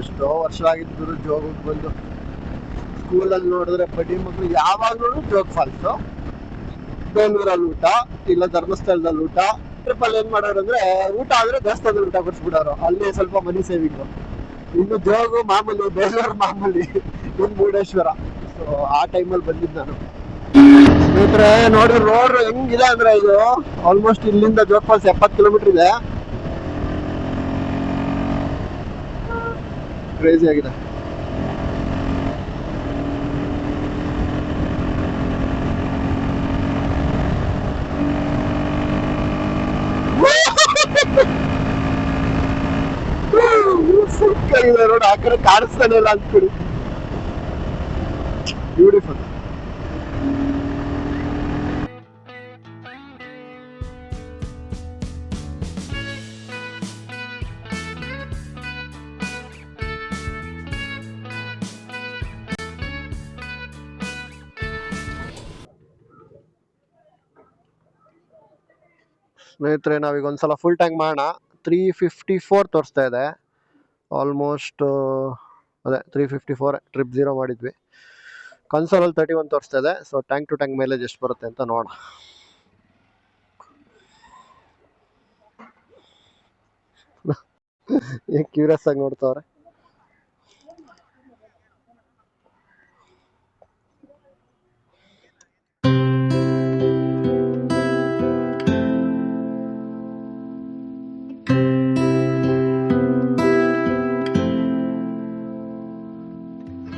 ಎಷ್ಟೋ ವರ್ಷ ಆಗಿದ್ದು ಜೋಗಕ್ಕೆ ಬಂದು ಸ್ಕೂಲಲ್ಲಿ ನೋಡಿದ್ರೆ ಬಡ್ಡಿ ಮಕ್ಕಳು ಯಾವಾಗ್ಲೂ ಜೋಗ್ ಫಾಲ್ಸ್ ಬೇಲೂರಲ್ಲಿ ಊಟ, ಇಲ್ಲ ಧರ್ಮಸ್ಥಳದಲ್ಲಿ ಊಟ. ಟ್ರಿಪಲ್ ಏನ್ ಮಾಡೋರು ಅಂದ್ರೆ ಊಟ ಆದ್ರೆ ದೇವಸ್ಥಾನದಲ್ಲಿ ಊಟ ಕೊಡ್ಸ್ಬಿಡೋರು. ಅಲ್ಲಿ ಸ್ವಲ್ಪ ಮನಿ ಸೇವಿಂಗ್ ಇನ್ನು ಜೋಗು ಮಾಮೂಲಿ ಬೇಲೂರು ಮಾಮೂಲಿ, ಇನ್ನು ಮುರುಡೇಶ್ವರ. ಸೊ ಆ ಟೈಮಲ್ಲಿ ಬಂದಿದ್ದು ನಾನು. ಸ್ನೇಹಿತರೆ, ನೋಡಿ ರೋಡ್ ಹೆಂಗಿದೆ ಅಂದ್ರೆ ಇದು. ಆಲ್ಮೋಸ್ಟ್ ಇಲ್ಲಿಂದ ಜೋಗ್ ಫಾಲ್ಸ್ ಎಪ್ಪತ್ತು ಕಿಲೋಮೀಟರ್ ಇದೆ. ಕ್ರೇಜಿ ಆಗಿದೆ. ನೋಡಿ ಆ ಕಡೆ ಕಾಣಿಸ್ತಾನೆ ಇಲ್ಲ ಅಂದ್ಬಿಡಿ ಬ್ಯೂಟಿಫುಲ್ ಸ್ನೇಹಿತರೆ, ನಾವೀಗ ಒಂದ್ಸಲ ಫುಲ್ ಟ್ಯಾಂಕ್ ಮಾಡೋಣ. ತ್ರೀ ಫಿಫ್ಟಿ ಫೋರ್ ತೋರಿಸ್ತಾ ಇದೆ. ಆಲ್ಮೋಸ್ಟ್ ಅದೇ three fifty four trip zero ಮಾಡಿದ್ವಿ. ಕನ್ಸೋಲಲ್ಲಿ ತರ್ಟಿ ಒನ್ ತೋರಿಸ್ತಾ ಇದೆ. So tank to tank mileage ಎಷ್ಟು ಬರುತ್ತೆ ಅಂತ ನೋಡೋಣ. ಕ್ಯೂರಿಯಸ್ ಆಗಿ ನೋಡ್ತಾವ್ರೆ?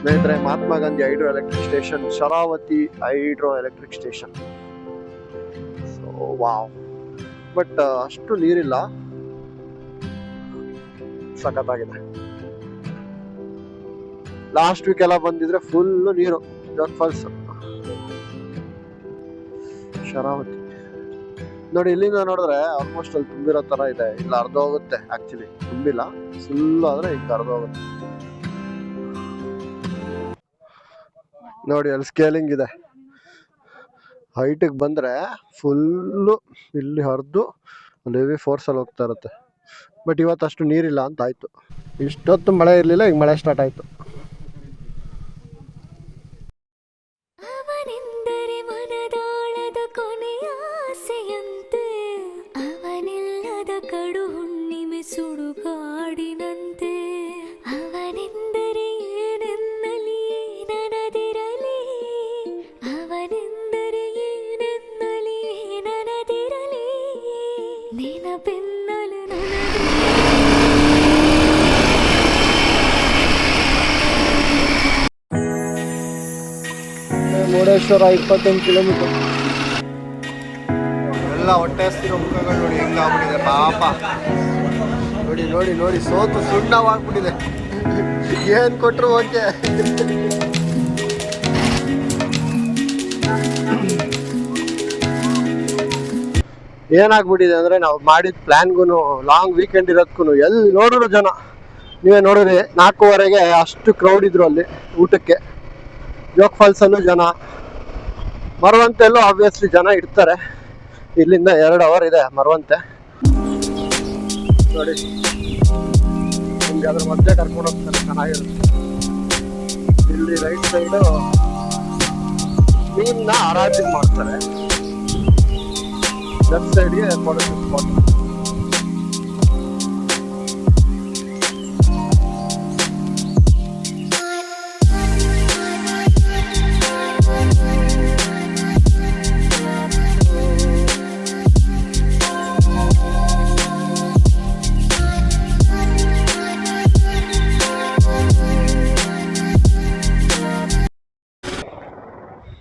ಸ್ನೇಹಿತರೆ, Mahatma Gandhi hydro electric station, Sharavathi hydro electric station. So wow but ಅಷ್ಟು ನೀರಿಲ್ಲ. ಸಖತ್ತಾಗಿದೆ. ಲಾಸ್ಟ್ ವೀಕ್ ಎಲ್ಲ ಬಂದಿದ್ರೆ ಫುಲ್ ನೀರು ಜೋಗ್ ಫಾಲ್ಸ್ ಶರಾವತಿ. ನೋಡಿ, ಇಲ್ಲಿಂದ ನೋಡಿದ್ರೆ ಆಲ್ಮೋಸ್ಟ್ ಅಲ್ಲಿ ತುಂಬಿರೋ ತರ ಇದೆ. ಇಲ್ಲ ಅರ್ಧ ಹೋಗುತ್ತೆ ಆಕ್ಚುಲಿ ತುಂಬಿಲ್ಲ. ಫುಲ್ ಆದ್ರೆ ಈಗ ಅರ್ಧ ಹೋಗುತ್ತೆ ನೋಡಿ ಅಲ್ಲಿ ಸ್ಕೇಲಿಂಗ್ ಇದೆ. ಹೈಟಿಗೆ ಬಂದ್ರೆ ಫುಲ್ಲು ಇಲ್ಲಿ ಹರಿದು ಒಂದು ಹೆವಿ ಫೋರ್ಸಲ್ಲಿ ಹೋಗ್ತಾ ಇರುತ್ತೆ. ಬಟ್ ಇವತ್ತು ಅಷ್ಟು ನೀರಿಲ್ಲ ಅಂತ ಆಯ್ತು. ಇಷ್ಟೊತ್ತು ಮಳೆ ಇರಲಿಲ್ಲ, ಈಗ ಮಳೆ ಸ್ಟಾರ್ಟ್ ಆಯ್ತು. ಮುರುಡೇಶ್ವರ ಇಪ್ಪತ್ತೆಂಟು ಕಿಲೋಮೀಟರ್ ಎಲ್ಲ ಹೊಟ್ಟೆ ಹಸ್ತಿರೋ ಮುಖಗಳು ನೋಡಿ, ಹೆಂಗಾಗ್ಬಿಟ್ಟಿದೆ, ಪಾಪ. ನೋಡಿ ನೋಡಿ ನೋಡಿ, ಸೋತು ಸುಣ್ಣವಾಗ್ಬಿಟ್ಟಿದೆ. ಏನ್ ಕೊಟ್ರು ಓಕೆ. ಏನಾಗ್ಬಿಟ್ಟಿದೆ ಅಂದ್ರೆ, ನಾವು ಮಾಡಿದ ಪ್ಲ್ಯಾನ್ಗೂ ಲಾಂಗ್ ವೀಕೆಂಡ್ ಇರೋದಕ್ಕೂ ಎಲ್ಲಿ ನೋಡಿದ್ರು ಜನ. ನೀವೇ ನೋಡಿದ್ರಿ ನಾಲ್ಕೂವರೆಗೆ ಅಷ್ಟು ಕ್ರೌಡ್ ಇದ್ರು ಅಲ್ಲಿ ಊಟಕ್ಕೆ. ಜೋಗ್ ಫಾಲ್ಸಲ್ಲೂ ಜನ. ಮರವಂತೆಲ್ಲೂ ಆಬ್ವಿಯಸ್ಲಿ ಜನ ಇರ್ತಾರೆ ಇಲ್ಲಿಂದ ಎರಡು ಅವರ್ ಇದೆ ಮರವಂತೆ. ನೋಡಿ. ನಿಮ್ಗೆ ಅದ್ರ ಮಧ್ಯೆ ಕರ್ಕೊಂಡು ಹೋಗ್ತಾರೆ, ಚೆನ್ನಾಗಿರುತ್ತೆ. ಇಲ್ಲಿ ರೈಟ್ ಸೈಡು ಮೀನ್ನ ಆರಾಧನೆ ಮಾಡ್ತಾರೆ. ಲೆಫ್ಟ್ ಸೈಡ್ಗೆ ಫೋಟೋ ಸ್ಪಾಟ್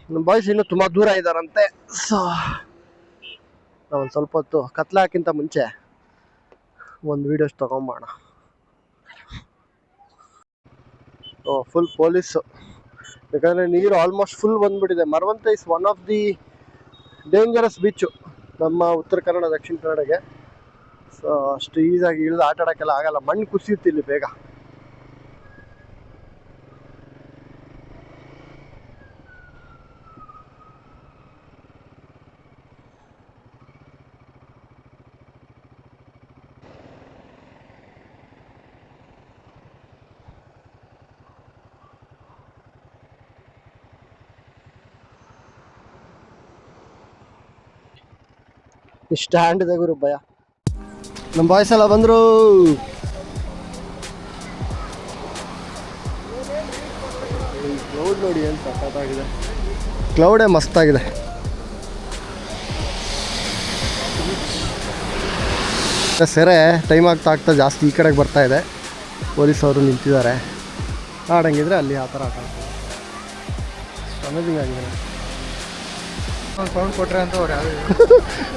ನಮ್ಮ ಬಾಯ್ಸ್ ಇನ್ನೂ ತುಂಬಾ ದೂರ ಇದ್ದಾರಂತೆ ಸೊ ನಾವೊಂದು ಸ್ವಲ್ಪ ಹೊತ್ತು ಕತ್ಲಾಕಿಂತ ಮುಂಚೆ ಒಂದು ವೀಡಿಯೋಸ್ ತಗೊಂಬೋಣ ಓ ಫುಲ್ ಪೊಲೀಸು ಯಾಕಂದರೆ ನೀರು ಆಲ್ಮೋಸ್ಟ್ ಫುಲ್ ಬಂದ್ಬಿಟ್ಟಿದೆ. Maravanthe is one of the dangerous beach ನಮ್ಮ ಉತ್ತರ ಕನ್ನಡ, ದಕ್ಷಿಣ ಕನ್ನಡಗೆ. ಸೊ ಅಷ್ಟು ಈಸಾಗಿ ಇಳಿದು ಆಟ ಆಡೋಕ್ಕೆಲ್ಲ ಆಗಲ್ಲ. ಮಣ್ಣು ಕುಸಿಯುತ್ತೆ ಇಲ್ಲಿ ಬೇಗ. ಸ್ಟ್ಯಾಂಡ್ ಇದೆ ಗುರು ಭಯ. ನಮ್ಮ ಬಾಯ್ಸ್ ಎಲ್ಲ ಬಂದರು. ಕ್ಲೌಡ್ ನೋಡಿ ಏನು ಸಖತ್ತಾಗಿದೆ. ಕ್ಲೌಡೇ ಮಸ್ತಾಗಿದೆ ಸೆರೆ ಟೈಮ್ ಆಗ್ತಾ ಆಗ್ತಾ ಜಾಸ್ತಿ ಈ ಕಡೆಗೆ ಬರ್ತಾ ಇದೆ. ಪೊಲೀಸ್ ಅವರು ನಿಂತಿದ್ದಾರೆ. ಆಡಂಗಿದ್ರೆ ಅಲ್ಲಿ ಆ ಥರ ಆಟ ಅಮೇಜಿಂಗ್ ಆಗಿದೆ.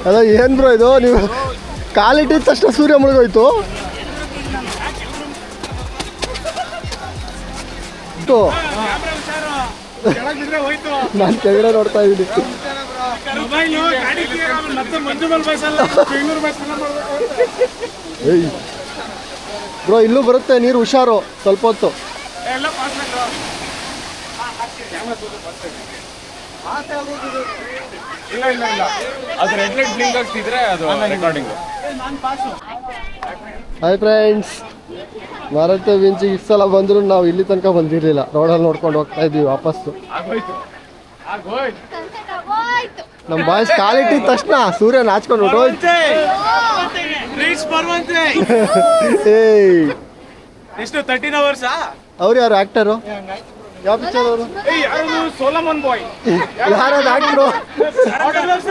ಅದ ಏನು ಬ್ರೋ ಇದು? ನೀವು ಕಾಲಿಟ್ಟಿದ ತಕ್ಷಣ ಸೂರ್ಯ ಮುಳುಗೋಯ್ತು. ನಾನು ಕೆಳಗಡೆ ನೋಡ್ತಾ ಇದ್ದೀನಿ. ಬ್ರೋ ಇಲ್ಲೂ ಬರುತ್ತೆ, ನೀರು ಹುಷಾರು, ಸ್ವಲ್ಪ ಹೊತ್ತು. ಇಲ್ಲ ಇಲ್ಲ ಇಲ್ಲ. ಅದು ರೆಡ್ ಲೈಟ್ ಬ್ಲಿಂಕ್ ಆಗ್ತಿದ್ರೆ ಅದು ರೆಕಾರ್ಡಿಂಗ್ ಹಾಯ್ ಫ್ರೆಂಡ್ಸ್ ಭಾರತ ಬೆಂಚಿ ಇಷ್ಟು ಸಲ ಬಂದರೂ ನಾವು ಇಲ್ಲಿ ತನಕ ಬಂದಿರಲಿಲ್ಲ. ರೋಡಲ್ಲಿ ನೋಡ್ಕೊಂಡು ಹೋಗ್ತಾ ಇದ್ವಿ ವಾಪಸ್ಸು. ನಮ್ಮ ಬಾಯ್ಸ್ ಕಾಲಿಟ್ಟಿದ ತಕ್ಷಣ ಸೂರ್ಯ ನಾಚ್ಕೊಂಡು ಹೊಟ್ಟೋಯ್ತು ಏಯ್. ಎಷ್ಟು ತರ್ಟೀನ್ ಅವರ್ಸ್ ಅವ್ರು ಯಾರು ಆ್ಯಕ್ಟರು ಯಾವ ಪಿಕ್ಚರ್ ಅವರು ಸೋಲಮನ್ ಬಾಯ್ ಯಾರದು ಆಟೋಗ್ರಾಫ್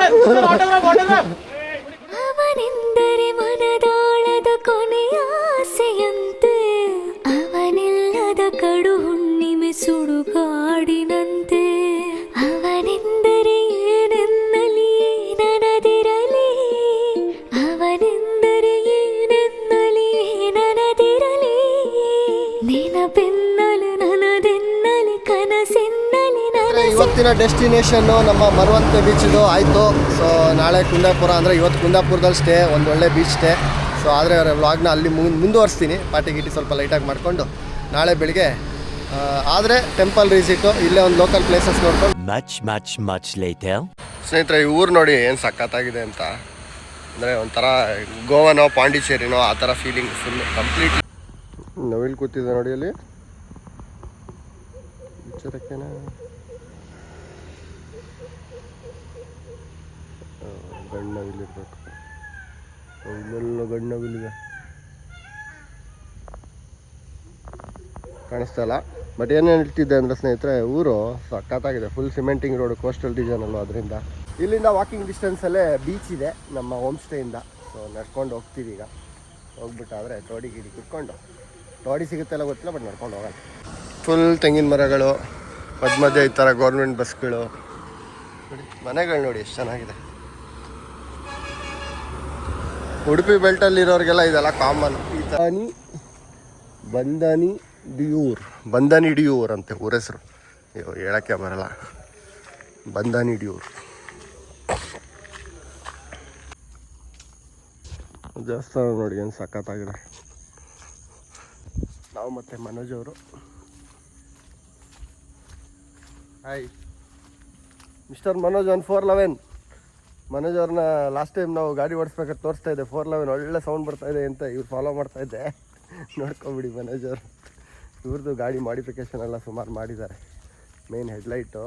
ಅವನೆಂದರೆ ಮನದಾಳದ ಕೊನೆಯಾಸೆಯಂತೆ ಅವನಿಲ್ಲದ ಕಡು ಡೆಸ್ಟಿನೇಷನ್ನು ನಮ್ಮ ಮರವಂತೆ ಬೀಚಿದು ಆಯಿತು. ಸೊ ನಾಳೆ ಕುಂದಾಪುರ ಅಂದರೆ ಇವತ್ತು ಕುಂದಾಪುರದಲ್ಲಿ ಸ್ಟೇ ಒಂದು ಒಳ್ಳೆ ಬೀಚ್ ಸ್ಟೇ. ಸೊ ಆದರೆ ವ್ಲಾಗ್ನ ಅಲ್ಲಿ ಮುಂದ್ ಮುಂದುವರಿಸ್ತೀನಿ. ಪಾರ್ಟಿ ಗಿಟಿ ಸ್ವಲ್ಪ ಲೈಟಾಗಿ ಮಾಡಿಕೊಂಡು ನಾಳೆ ಬೆಳಿಗ್ಗೆ ಆದರೆ ಟೆಂಪಲ್ ರೀಸಿಟ್ಟು ಇಲ್ಲೇ ಒಂದು ಲೋಕಲ್ ಪ್ಲೇಸಸ್ ನೋಡ್ಕೊಂಡು. ಮ್ಯಾಚ್ ಮ್ಯಾಚ್ ಮ್ಯಾಚ್ ಲೈತೆ ಸ್ನೇಹಿತರೆ ಈ ಊರು ನೋಡಿ ಏನು ಸಖತ್ತಾಗಿದೆ ಅಂತ. ಅಂದರೆ ಒಂಥರ ಗೋವಾನೋ ಪಾಂಡಿಚೇರಿನೋ ಆ ಥರ ಫೀಲಿಂಗ್ ಫುಲ್ ಕಂಪ್ಲೀಟ್ ನವಿಲ್ ಕೂತಿದೆ ನೋಡಿ ಅಲ್ಲಿ. ನವಿಲಿರ್ಬೇಕು ಇಲ್ಲೆಲ್ಲ ಗಂಡು ನವಿಲಿದೆ ಕಾಣಿಸ್ತಾ ಇಲ್ಲ. ಬಟ್ ಏನೇನು ಇಟ್ಟಿದ್ದೆ ಅಂದರೆ ಸ್ನೇಹಿತರೆ, ಊರು ಸಖತ್ತಾಗಿದೆ. Full cementing road coastal design ಅಲ್ಲೋ ಅದರಿಂದ. ಇಲ್ಲಿಂದ ವಾಕಿಂಗ್ ಡಿಸ್ಟೆನ್ಸಲ್ಲೇ ಬೀಚ್ ಇದೆ, ನಮ್ಮ ಹೋಮ್ ಸ್ಟೇಯಿಂದ ಸೊ ನಡ್ಕೊಂಡು ಹೋಗ್ತೀವಿ ಈಗ. ಹೋಗ್ಬಿಟ್ಟಾದರೆ ತೋಡಿ ಗಿಡಿ ಕುತ್ಕೊಂಡು. ತೋಡಿ ಸಿಗುತ್ತೆಲ್ಲ ಗೊತ್ತಿಲ್ಲ ಬಟ್ ನಡ್ಕೊಂಡು ಹೋಗೋಣ. ಫುಲ್ ತೆಂಗಿನ ಮರಗಳು, ಮಧ್ಯ ಮಧ್ಯ ಈ ಥರ ಗೌರ್ಮೆಂಟ್ ಬಸ್ಗಳು ಮನೆಗಳು ನೋಡಿ, ಎಷ್ಟು ಚೆನ್ನಾಗಿದೆ. ಉಡುಪಿ ಬೆಲ್ಟಲ್ಲಿರೋರಿಗೆಲ್ಲ ಇದೆಲ್ಲ ಕಾಮನ್ ಬಂದಾನಿ ಬಂದನಿ ಡಿಯೂರ್. ಬಂದಾನಿ ಡಿಯೂರ್ ಅಂತೆ ಊರ ಹೆಸರು. ಅಯ್ಯೋ, ಹೇಳಕ್ಕೆ ಬರಲ್ಲ. ಬಂದಾನಿ ಡಿಯೂರ್. ದೇವಸ್ಥಾನ ನೋಡಿ ಏನು ಸಖತ್ತಾಗಿದೆ. ನಾವು ಮತ್ತೆ ಮನೋಜ್ ಅವರು. Hi mister Manoj one four eleven Manoj ಅವ್ರನ್ನ ಲಾಸ್ಟ್ ಟೈಮ್ ನಾವು ಗಾಡಿ ಓಡಿಸ್ಬೇಕಾದ್ರೆ ತೋರಿಸ್ತಾ ಇದ್ದೆ. ಫೋರ್ ಲೆವೆನ್ ಒಳ್ಳೆ ಸೌಂಡ್ ಬರ್ತಾ ಇದೆ ಅಂತ ಇವ್ರು ಫಾಲೋ ಮಾಡ್ತಾ ಇದ್ದೆ. ನೋಡ್ಕೊಬಿಡಿ ಮನೋಜ್ ಅವರು ಇವ್ರದ್ದು ಗಾಡಿ ಮಾಡಿಫಿಕೇಷನ್ ಎಲ್ಲ ಸುಮಾರು ಮಾಡಿದ್ದಾರೆ. ಮೇನ್ ಹೆಡ್ಲೈಟು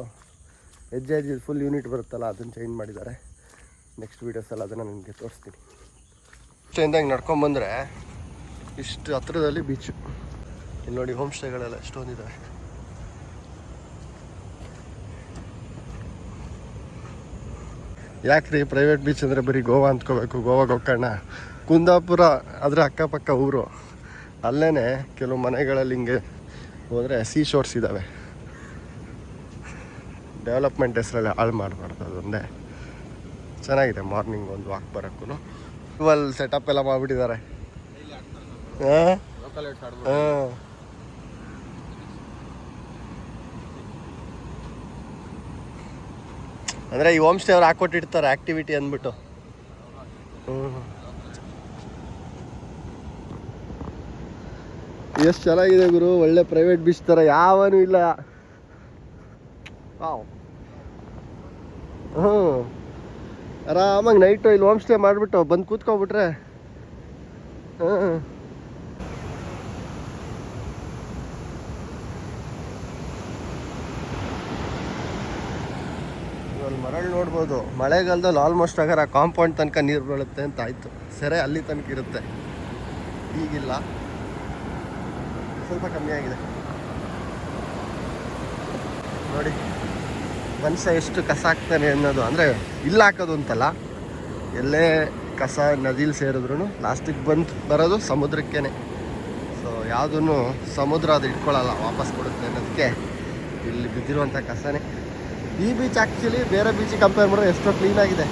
ಹೆಜ್ಜೆ ಹೆಜ್ಜೆ ಫುಲ್ ಯೂನಿಟ್ ಬರುತ್ತಲ್ಲ, ಅದನ್ನು ಚೇಂಜ್ ಮಾಡಿದ್ದಾರೆ. ನೆಕ್ಸ್ಟ್ ವೀಡಿಯೋಸಲ್ಲಿ ಅದನ್ನು ನಿಮಗೆ ತೋರಿಸ್ತೀನಿ. ಚೇಂಜಾಗಿ ನಡ್ಕೊಂಬಂದರೆ ಇಷ್ಟು ಹತ್ರದಲ್ಲಿ ಬೀಚು ಇಲ್ಲಿ ನೋಡಿ ಹೋಮ್ ಸ್ಟೇಗಳೆಲ್ಲ ಎಷ್ಟೊಂದಿದ್ದಾವೆ ಯಾಕ್ರಿ ಪ್ರೈವೇಟ್ ಬೀಚ್ ಅಂದರೆ ಬರೀ ಗೋವಾ ಅಂದ್ಕೋಬೇಕು ಗೋವಾ ಗೋಕರ್ಣ? ಕುಂದಾಪುರ ಅದರ ಅಕ್ಕಪಕ್ಕ ಊರು. ಅಲ್ಲೇ ಕೆಲವು ಮನೆಗಳಲ್ಲಿ ಹಿಂಗೆ ಹೋದರೆ ಸೀ ಶೋರ್ಸ್ ಇದ್ದಾವೆ ಡೆವಲಪ್ಮೆಂಟ್ ಹೆಸರಲ್ಲಿ ಹಾಳು ಮಾಡಬಾರ್ದು ಅದೊಂದೇ. ಚೆನ್ನಾಗಿದೆ ಮಾರ್ನಿಂಗ್ ಒಂದು ವಾಕ್ ಬರೋಕ್ಕೂ ಇವಲ್ ಸೆಟಪ್ ಎಲ್ಲ ಮಾಡಿಬಿಟ್ಟಿದ್ದಾರೆ. ಹಾಂ? ಹಾಂ. ಅಂದರೆ ಈ ಹೋಮ್ ಸ್ಟೇ ಅವ್ರು ಹಾಕ್ಕೊಟ್ಟಿರ್ತಾರೆ ಆ್ಯಕ್ಟಿವಿಟಿ ಅಂದ್ಬಿಟ್ಟು. ಎಷ್ಟು ಚೆನ್ನಾಗಿದೆ ಗುರು, ಒಳ್ಳೆ ಪ್ರೈವೇಟ್ ಬೀಚ್ ಥರ ಯಾವನೂ ಇಲ್ಲ. ಹ್ಞೂ ಆರಾಮಾಗಿ ನೈಟು ಇಲ್ಲಿ ಹೋಮ್ ಸ್ಟೇ ಮಾಡಿಬಿಟ್ಟು ಬಂದು ಕೂತ್ಕೊಬಿಟ್ರೆ. ಹಾಂ ಅಲ್ಲಿ ಮರಳು ನೋಡ್ಬೋದು. ಮಳೆಗಾಲದಲ್ಲಿ ಆಲ್ಮೋಸ್ಟ್ ಆಗಾರ ಕಾಂಪೌಂಡ್ ತನಕ ನೀರು ಬೀಳುತ್ತೆ ಅಂತ ಆಯಿತು. ಸೆರೆ ಅಲ್ಲಿ ತನಕ ಇರುತ್ತೆ. ಈಗಿಲ್ಲ. ಸ್ವಲ್ಪ ಕಮ್ಮಿ ಆಗಿದೆ. ನೋಡಿ, ಮನುಷ್ಯ ಎಷ್ಟು ಕಸ ಹಾಕ್ತಾನೆ ಅನ್ನೋದು. ಅಂದರೆ ಇಲ್ಲ ಹಾಕೋದು ಅಂತಲ್ಲ. ಎಲ್ಲೇ ಕಸ ನದಿಲಿ ಸೇರಿದ್ರು ಲಾಸ್ಟಿಗೆ ಬಂದು ಬರೋದು ಸಮುದ್ರಕ್ಕೇ ಸೊ ಯಾವುದೂ ಸಮುದ್ರ ಅದು ಇಟ್ಕೊಳ್ಳಲ್ಲ, ವಾಪಸ್ ಕೊಡುತ್ತೆ ಅನ್ನೋದಕ್ಕೆ ಇಲ್ಲಿ ಬಿದ್ದಿರುವಂಥ ಕಸನೇ. ಈ ಬೀಚ್ ಆ್ಯಕ್ಚುಲಿ ಬೇರೆ ಬೀಚಿಗೆ ಕಂಪೇರ್ ಮಾಡಿದ್ರೆ ಎಷ್ಟೋ ಕ್ಲೀನಾಗಿದೆ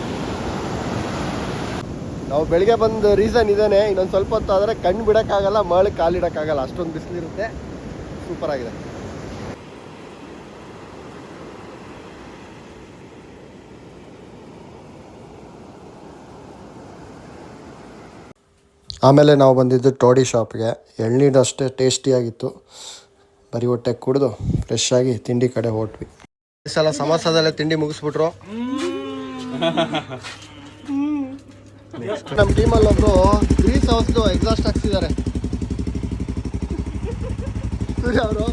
ನಾವು ಬೆಳಿಗ್ಗೆ ಬಂದು ರೀಸನ್ ಇದೇನೆ, ಇನ್ನೊಂದು ಸ್ವಲ್ಪ ಹೊತ್ತು ಆದರೆ ಕಣ್ಣು ಬಿಡೋಕ್ಕಾಗಲ್ಲ, ಮಳೆ ಕಾಲಿಡೋಕ್ಕಾಗಲ್ಲ ಅಷ್ಟೊಂದು ಬಿಸಿಲಿರುತ್ತೆ. ಸೂಪರ್ ಆಗಿದೆ. ಆಮೇಲೆ ನಾವು ಬಂದಿದ್ದು ಟೋಡಿ ಶಾಪ್ಗೆ ಎಳ್ನೀರು ಅಷ್ಟೇ ಟೇಸ್ಟಿಯಾಗಿತ್ತು ಬರೀ ಹೊಟ್ಟೆ ಕುಡಿದು ಫ್ರೆಶ್ ಆಗಿ ತಿಂಡಿ ಕಡೆ ಹೊಟ್ವಿ ಸಲ ಸಮಾಸದಲ್ಲೇ ತಿಂಡಿ ಮುಗಿಸ್ಬಿಟ್ರು. ನಮ್ಮ ಟೀಮಲ್ಲಿ ಒಬ್ರು ಗ್ರೀಸ್ ಹೌಸ್ದು ಎಕ್ಸಾಸ್ಟ್ ಹಾಕ್ಸಿದ್ದಾರೆ. ಅವರು.